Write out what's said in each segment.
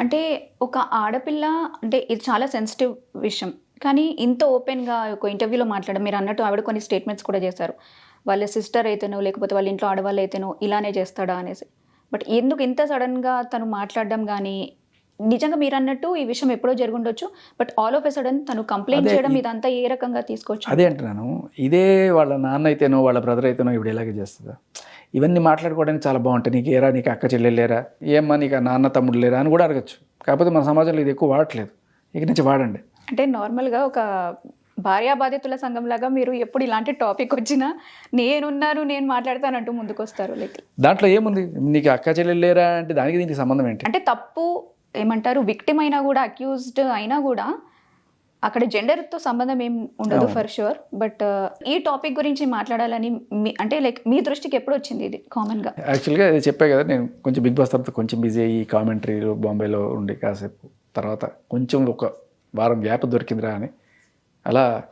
అంటే ఒక ఆడపిల్ల అంటే ఇది చాలా సెన్సిటివ్ విషయం. కానీ ఇంత ఓపెన్గా ఒక ఇంటర్వ్యూలో మాట్లాడడం మీరు అన్నట్టు ఆవిడ కొన్ని స్టేట్మెంట్స్ కూడా చేశారు. వాళ్ళ సిస్టర్ అయితేనో లేకపోతే వాళ్ళ ఇంట్లో ఆడవాళ్ళు అయితేనో ఇలానే చేస్తాడా అనేసి. బట్ ఎందుకు ఇంత సడన్గా తను మాట్లాడడం కానీ నిజంగా మీరు అన్నట్టు ఈ విషయం ఎప్పుడో జరుగుండొచ్చు but all of a sudden తను కంప్లైంట్ చేయడం ఇదంతా ఏ రకంగా తీసుకోవచ్చు అదే అంటున్నాను. ఇదే వాళ్ళ నాన్న అయితేనో వాళ్ళ బ్రదర్ అయితేనో ఇప్పుడు ఇలాగే చేస్తుందా? ఇవన్నీ మాట్లాడుకోవడానికి చాలా బాగుంటాయి. నీకు ఏరా నీకు అక్క చెల్లెలు లేరా? ఏమ్మా నీకు నాన్న తమ్ముడు లేరా అని కూడా అడగచ్చు. కాకపోతే మన సమాజంలో ఇది ఎక్కువ వాడట్లేదు. ఇక నుంచి వాడండి. అంటే నార్మల్గా ఒక భార్యా బాధితుల సంఘం లాగా మీరు ఎప్పుడు ఇలాంటి టాపిక్ వచ్చినా నేనున్నాను నేను మాట్లాడతానంటూ ముందుకు వస్తారు లైక్ దాంట్లో ఏముంది? నీకు అక్క చెల్లెలు లేరా అంటే దానికి దీనికి సంబంధం ఏంటి? అంటే తప్పు ఏమంటారు? విక్టిమ్ అయినా కూడా అక్యూజ్డ్ అయినా కూడా అక్కడ జెండర్తో సంబంధం ఏం ఉండదు. ఫర్ షూర్ బట్ ఈ టాపిక్ గురించి మాట్లాడాలని మీ- అంటే లైక్ మీ దృష్టికి ఎప్పుడు వచ్చింది ఇది కామన్గా యాక్చువల్గా ఇది చెప్పే కదా నేను కొంచెం బిగ్ బాస్ తర్వాత కొంచెం బిజీ అయ్యి కామెంటరీలో బాంబేలో ఉండి కాసేపు తర్వాత కొంచెం ఒక వారం గ్యాప్ దొరికిందిరా అని. అలా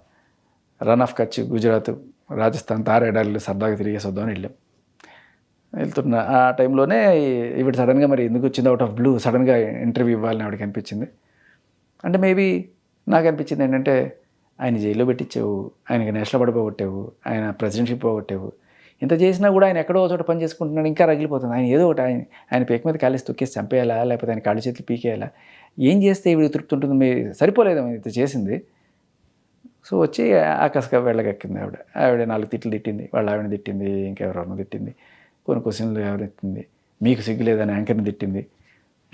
రన్ ఆఫ్ కచ్ గుజరాత్ రాజస్థాన్ తారేడాలు సరదాగా తిరిగేసి వద్దామని వెళ్ళాం. వెళ్తున్న ఆ టైంలోనే ఈవిడ సడన్గా మరి ఎందుకు వచ్చింది అవుట్ ఆఫ్ బ్లూ సడన్గా ఇంటర్వ్యూ ఇవ్వాలని ఆవిడకి అనిపించింది. అంటే మేబీ నాకు అనిపించింది ఏంటంటే ఆయన జైల్లో పెట్టించావు ఆయనకి నేషనల్ అవార్డు పోగొట్టావు ఆయన ప్రెసిడెన్షిప్ పోగొట్టావు. ఇంత చేసినా కూడా ఆయన ఎక్కడో చోట పని చేసుకుంటున్నాడు ఇంకా రగిలిపోతుంది. ఆయన ఏదో ఒకటి ఆయన ఆయన పేక మీద కాలేసి తొక్కేసి చంపేయాలా లేకపోతే ఆయన కాళ్ళు చేతులు పీకేయాలా? ఏం చేస్తే ఇవి తృప్తి ఉంటుంది? మీ సరిపోలేదు ఇంత చేసింది? సో వచ్చి ఆకాశగా వెళ్ళగక్కింది ఆవిడ. ఆవిడ నాలుగు తిట్లు తిట్టింది వాళ్ళ ఆవిడని తిట్టింది ఇంకెవరెవరిని తిట్టింది కొన్ని క్వశ్చన్లు ఎవరు తిట్టింది మీకు సిగ్గు లేదని యాంకర్ని తిట్టింది.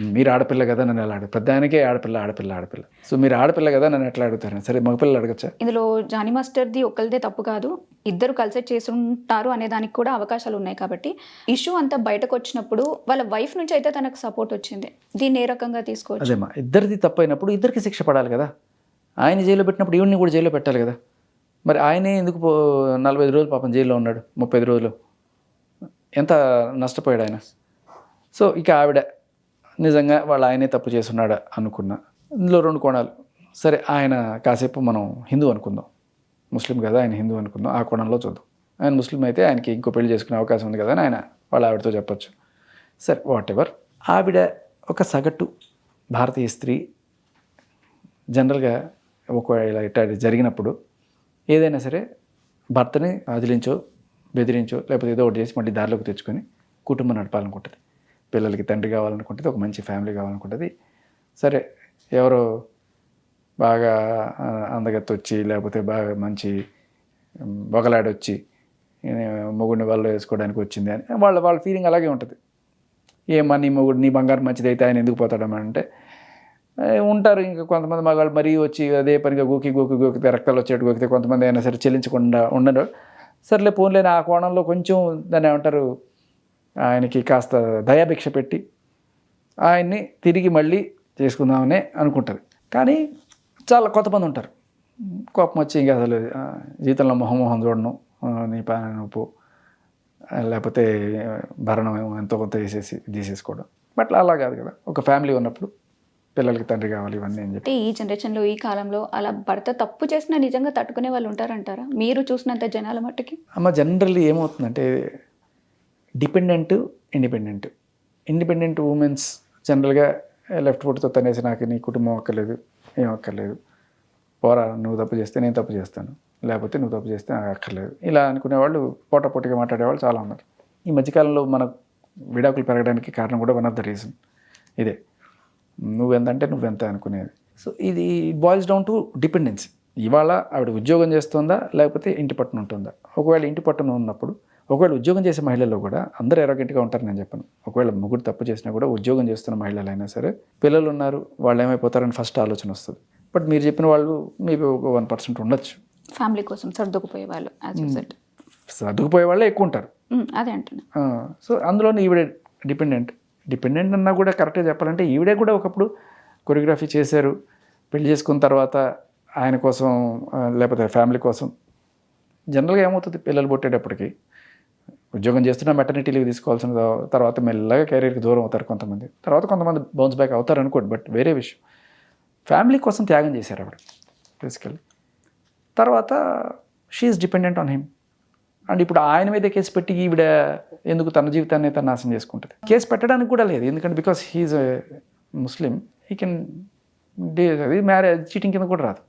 మీరు ఆడపిల్ల కదా నన్ను ఎలా అడుగు పెద్దానికే ఆడపిల్ల ఆడపిల్ల ఆడపిల్ల. సో మీరు ఆడపిల్ల కదా నన్ను ఎట్లా అడుగుతారు సరే మగపిల్లలు అడగచ్చా? ఇందులో జానీ మాస్టర్ది ఒక్కరిదే తప్పు కాదు. ఇద్దరు కలిసి చేసి ఉంటారు అనే దానికి కూడా అవకాశాలు ఉన్నాయి కాబట్టి ఇష్యూ అంతా బయటకు వచ్చినప్పుడు వాళ్ళ వైఫ్ నుంచి అయితే తనకు సపోర్ట్ వచ్చింది. దీన్ని ఏ రకంగా తీసుకోవచ్చు? అదేమా ఇద్దరిది తప్పు అయినప్పుడు ఇద్దరికి శిక్ష పడాలి కదా. ఆయన జైల్లో పెట్టినప్పుడు ఈవిడ్ని కూడా జైల్లో పెట్టాలి కదా. మరి ఆయనే ఎందుకు నలభై ఐదు రోజులు పాపం జైల్లో ఉన్నాడు ముప్పై ఐదు రోజులు. ఎంత నష్టపోయాడు ఆయన? సో ఇక ఆవిడ నిజంగా వాళ్ళ ఆయనే తప్పు చేస్తున్నాడు అనుకున్నా. ఇందులో రెండు కోణాలు. సరే ఆయన కాసేపు మనం హిందూ అనుకుందాం. ముస్లిం కదా ఆయన హిందూ అనుకుందాం. ఆ కోణంలో చూద్దాం. ఆయన ముస్లిం అయితే ఆయనకి ఇంకో పెళ్ళి చేసుకునే అవకాశం ఉంది కదా అని ఆయన వాళ్ళ ఆవిడతో చెప్పొచ్చు. సరే వాట్ ఎవర్ ఆవిడ ఒక సగటు భారతీయ స్త్రీ. జనరల్గా ఒకవేళ ఇట్లా జరిగినప్పుడు ఏదైనా సరే భర్తని అదిలించో బెదిరించో లేకపోతే ఏదో ఒకటి చేసి మళ్ళీ దారిలోకి తెచ్చుకొని కుటుంబం నడపాలనుకుంటుంది. పిల్లలకి తండ్రి కావాలనుకుంటుంది ఒక మంచి ఫ్యామిలీ కావాలనుకుంటుంది. సరే ఎవరో బాగా ఆ, అందగత్తి వచ్చి లేకపోతే బాగా మంచి బొగలాడొచ్చి మొగుడిని వాళ్ళు వేసుకోవడానికి వచ్చింది అని వాళ్ళ వాళ్ళ ఫీలింగ్ అలాగే ఉంటుంది. ఏమా నీ మొగుడు నీ బంగారం మంచిది అయితే ఆయన ఎందుకు పోతాడమ్మా అంటే ఉంటారు ఇంకా కొంతమంది మగాళ్ళు మరీ వచ్చి అదే పనిగా గోకి గోకి గోకితే రక్తాలు వచ్చేట్టు గోకితే కొంతమంది అయినా సరే చెల్లించకుండా ఉండరు. సర్లే పోన్లేని ఆ కోణంలో కొంచెం దాన్ని ఏమంటారు ఆయనకి కాస్త దయాభిక్ష పెట్టి ఆయన్ని తిరిగి మళ్ళీ చేసుకుందామని అనుకుంటుంది. కానీ చాలా కొంతమంది ఉంటారు. కోపం వచ్చి ఇంకా అసలు ఆ, జీవితంలో మొహం మొహం చూడను నీ పని నువ్వు లేకపోతే భరణం ఎంతో కొంత వేసేసి తీసేసుకోవడం. బట్ అలా కాదు కదా. ఒక ఫ్యామిలీ ఉన్నప్పుడు పిల్లలకి తండ్రి కావాలి ఇవన్నీ అని చెప్పి. ఈ జనరేషన్లో ఈ కాలంలో అలా భర్త తప్పు చేసినా నిజంగా తట్టుకునే వాళ్ళు ఉంటారంటారా? మీరు చూసినంత జనాల మట్టుకి? అమ్మ జనరల్లీ ఏమవుతుందంటే డిపెండెంట్ ఇండిపెండెంట్. ఇండిపెండెంట్ ఉమెన్స్ జనరల్గా లెఫ్ట్ ఫుట్తో తనేసి నాకు నీ కుటుంబం అక్కర్లేదు ఏం అక్కర్లేదు పోరా నువ్వు తప్పు చేస్తే నేను తప్పు చేస్తాను. లేకపోతే నువ్వు తప్పు చేస్తే నాకు అక్కర్లేదు. ఇలా అనుకునే వాళ్ళు పోటా పోటీగా మాట్లాడేవాళ్ళు చాలా ఉన్నారు ఈ మధ్యకాలంలో మన విడాకులు పెరగడానికి కారణం కూడా వన్ ఆఫ్ ద రీజన్. ఇదే. నువ్వెంతంటే నువ్వెంత అనుకునేది. సో ఇది బాయిల్స్ డౌన్ టు డిపెండెన్సీ. ఇవాళ ఆవిడ ఉద్యోగం చేస్తుందా లేకపోతే ఇంటి పట్టున ఉంటుందా? ఒకవేళ ఇంటి పట్టున ఉన్నప్పుడు ఒకవేళ ఉద్యోగం చేసే మహిళల్లో కూడా అందరూ ఎరగంటిగా ఉంటారు నేను చెప్పను. ఒకవేళ ముగ్గురు తప్పు చేసినా కూడా ఉద్యోగం చేస్తున్న మహిళలు అయినా సరే పిల్లలు ఉన్నారు వాళ్ళు ఏమైపోతారని ఫస్ట్ ఆలోచన వస్తుంది. బట్ మీరు చెప్పిన వాళ్ళు మేబీ ఒక వన్ పర్సెంట్ ఉండొచ్చు. ఫ్యామిలీ కోసం సర్దుకుపోయే వాళ్ళు సర్దుకుపోయే వాళ్ళే ఎక్కువ ఉంటారు. అదే అంటున్నా. సో అందులోనే ఈవిడే డిపెండెంట్ డిపెండెంట్ అన్నా కూడా కరెక్ట్గా చెప్పాలంటే ఈవిడే కూడా ఒకప్పుడు కొరియోగ్రఫీ చేశారు. పెళ్ళి చేసుకున్న తర్వాత ఆయన కోసం లేకపోతే ఫ్యామిలీ కోసం. జనరల్గా ఏమవుతుంది? పిల్లలు పుట్టేటప్పటికి ఉద్యోగం చేస్తున్నా మెటర్నిటీ లీవ్ తీసుకోవాల్సిన తర్వాత మెల్లగా కెరీర్కి దూరం అవుతారు కొంతమంది. తర్వాత కొంతమంది బౌన్స్ బ్యాక్ అవుతారు అనుకోండి బట్ వేరే విషయం. ఫ్యామిలీ కోసం త్యాగం చేశారు ఆవిడ బేసికల్లీ తర్వాత she's dependent on him and ఇప్పుడు ఆయన మీదే కేసు పెట్టి ఈవిడ ఎందుకు తన జీవితాన్ని తను నాశనం చేసుకుంటుంది? కేసు పెట్టడానికి కూడా లేదు ఎందుకంటే because he's Muslim he can day అది మ్యారేజ్ చీటింగ్ కింద కూడా రాదు.